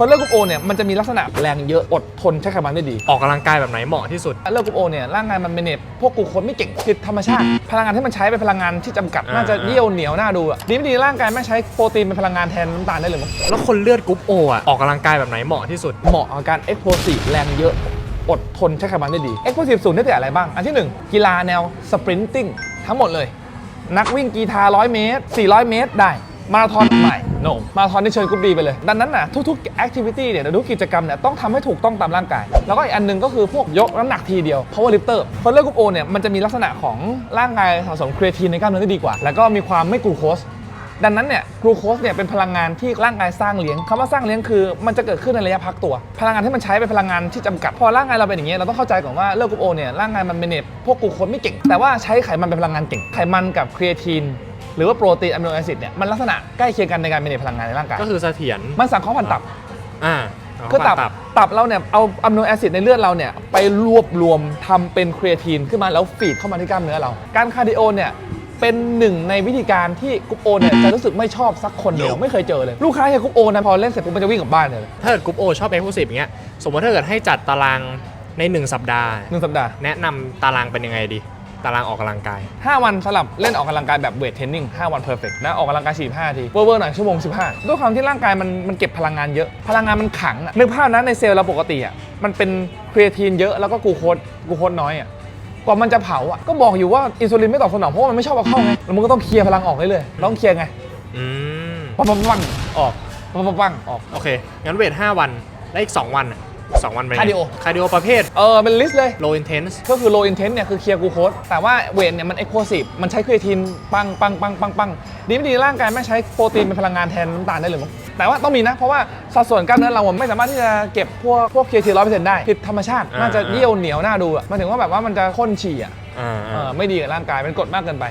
คนเลือกกรุ๊ปโอเนี่ยมันจะมีลักษณะแรงเยอะอดทนใช้ไขมันได้ดีออกกำลังกายแบบไหนเหมาะที่สุด เลือกกรุ๊ปโอเนี่ยร่างกายมันเป็นเนตพวกกลูโคสไม่เก่งคือธรรมชาติ พลังงานที่มันใช้เป็นพลังงานที่จำกัดอ่าน่าจะเยี่ยวเหนียวน่าดูอะดีไม่ดีร่างกายไม่ใช้โปรตีนเป็นพลังงานแทนน้ำตาลได้เลยมั้งแล้วคนเลือดกรุ๊ปโออะออกกำลังกายแบบไหนเหมาะที่สุดเหมาะกับการเอ็กโพซีฟแรงเยอะอดทนใช้ไขมันได้ดีเอ็กโพซีฟสูงได้แต่อะไรบ้างอันที่หนึ่งกีฬาแนวสปรินติ้งทั้งหมดเลย นักวิ่งกีฬา100 เมตร 400 เมตรได้ มาราธอนใหม่ no มาราธอนนี่เชิญกรุ๊ปดีไปเลย ดังนั้นน่ะทุกๆแอคทิวิตี้เนี่ยทุกกิจกรรมเนี่ยต้องทำให้ถูกต้องตามร่างกาย แล้วก็อีกอันหนึงก็คือพวกยกน้ำหนักทีเดียว power lifter คนเลือกกรุ๊ปโอเนี่ยมันจะมีลักษณะของร่างกายสะสมครีเอทีนในกล้ามเนื้อได้ดีกว่า แล้วก็มีความไม่กลูโคสดังนั้นเนี่ยกลูโคสเนี่ยเป็นพลังงานที่ร่างกายสร้างเลี้ยงคำว่าสร้างเลี้ยงคือ มันจะเกิดขึ้นในระยะพักตัว พลังงานที่มันใช้เป็นพลังงานที่จำกัด พอร่างกายเราเป็นอย่างนี้ยเราต้องเข้าใจก่อนว่าเลือกกรุ๊ปโอเนี่ยร่างกายมันเป็นเนพวกกลูโคสไม่เก่ง แต่ว่าใช้ไขมันเป็นพลังงานเก่ง ไขมันกับครีเอทีน หรือว่าโปรตีนอะมิโนแอซิดเนี่ยมันลักษณะใกล้เคียงกันในการเป็นเนตพลังงานในร่างกายก็คือเสถียรมันสังเคราะห์ผ่านตับอ่าคือตับตับตับเราเนี่ยเอาอะมิโนแอซิดในเลือดเราเนี่ยไปรวบรวมทำเป็นครีเอทีนขึ้นมาแล้วฟีดเข้ามาที่กล้ามเนื้อเรา การคาร์ดิโอเนี่ยเป็นหนึ่งในวิธีการที่กรุ๊ปโอเนี่ยจะรู้สึกไม่ชอบสักคนเดียวไม่เคยเจอเลย ลูกค้าเห็นกรุ๊ปโอนะพอเล่นเสร็จปุ๊บมันจะวิ่งกลับบ้านเลยถ้าเกิดกรุ๊ปโอชอบเอ็กซ์คลูซีฟอย่างเงี้ยสมมติถ้าเกิดให้จัดตารางใน 1 สัปดาห์หนึ่งสัปดาห์แนะนำตารางเป็นยังไงดี ตารางออกกำลังกาย 5 วันสลับเล่นออกกำลังกายแบบเวทเทรนนิ่ง5วันเพอร์เฟกนะออกกำลังกาย 45นาทีเวอร์ๆหน่อยชั่วโมง 15 ด้วยความที่ร่างกายมันมันเก็บพลังงานเยอะพลังงานมันขังอะนึกภาพนะในเซลล์เราปกติอะมันเป็นครีเอทีนเยอะแล้วก็กลูโคสกลูโคสน้อยอะกว่ามันจะเผาอะก็บอกอยู่ว่าอินซูลินไม่ตอบสนองเพราะว่ามันไม่ชอบเอาเข้าไงแล้วมันก็ต้องเคลียร์พลังออกเรื่อยๆต้องเคลียร์ไงอืม ปังปังปังออกปังปังปังออก โอเค งั้นเวท 5 วัน แล้วอีก 2 วันอะ สองวันเป็นไง Cardio คาร์ดิโอประเภท เออเป็นลิสต์เลย low intense ก็คือ low intent เนี่ยคือเคลียร์กลูโคสแต่ว่าเวทเนี่ยมัน explosive มันใช้ครีเอทีนปังปังปังปังปังดีไม่ดีร่างกายไม่ใช้โปรตีนเป็นพลังงานแทนน้ำตาลได้เลยมั้งแต่ว่าต้องมีนะ เพราะว่าสัดส่วนกล้ามเนื้อเราอะไม่สามารถที่จะเก็บพวกพวกครีเอทีนร้อยเปอร์เซ็นต์ได้ผิดธรรมชาติอ่าน่าจะเยี่ยวเหนียวหน้าดูอะหมายถึงว่าแบบว่ามันจะข้นฉี่อะอ่าเออไม่ดีกับร่างกายเป็นกรดมากเกินไป